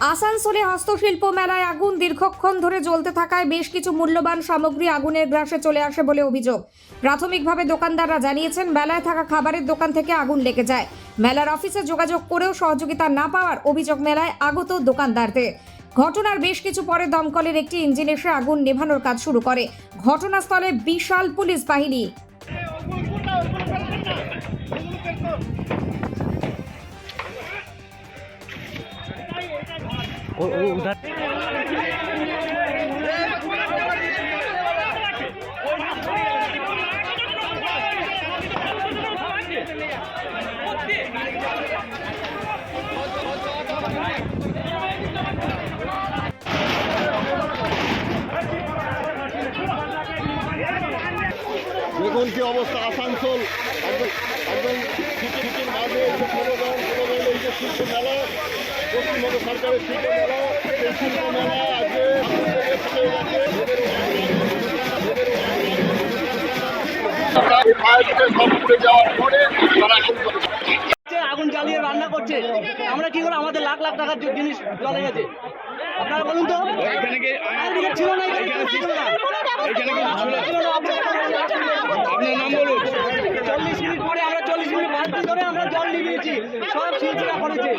আসানসোলে হস্তশিল্প মেলায় আগুন দীর্ঘক্ষণ ধরে জ্বলতে থাকায় বেশ কিছু মূল্যবান সামগ্রী আগুনের গ্রাসে চলে আসে বলে অভিযোগ। প্রাথমিকভাবে দোকানদাররা জানিয়েছেন, মেলায় থাকা খাবারের দোকান থেকে আগুন লেগে যায়। মেলার অফিসে যোগাযোগ করেও সহযোগিতা না পাওয়ার অভিযোগ মেলায় আগত দোকানদারদের। ঘটনার বেশ কিছু পরে দমকলের একটি ইঞ্জিন এসে আগুন নেভানোর কাজ শুরু করে। ঘটনাস্থলে বিশাল পুলিশ বাহিনী। उधर দেখুন কি অবস্থা আসানসোল একদম একদম ছুটির মাঝে এই যে পুরোদম পুরোদম এই যে শিল্প মেলা পশ্চিমবঙ্গ সরকারের শিল্প মেলা এই শিল্প মেলা আজকে আগুন জ্বালিয়ে রান্না করছে আমরা কি করে আমাদের লাখ লাখ টাকার জিনিস জ্বলে গেছে? আপনারা বলুন তো। ছিল না এখানে ছিল না ছিল না, আপনার নাম বলুন চল্লিশ মিনিট পরে আমরা ধরে আমরা জল নিয়ে সব শিল্পীরা করেছে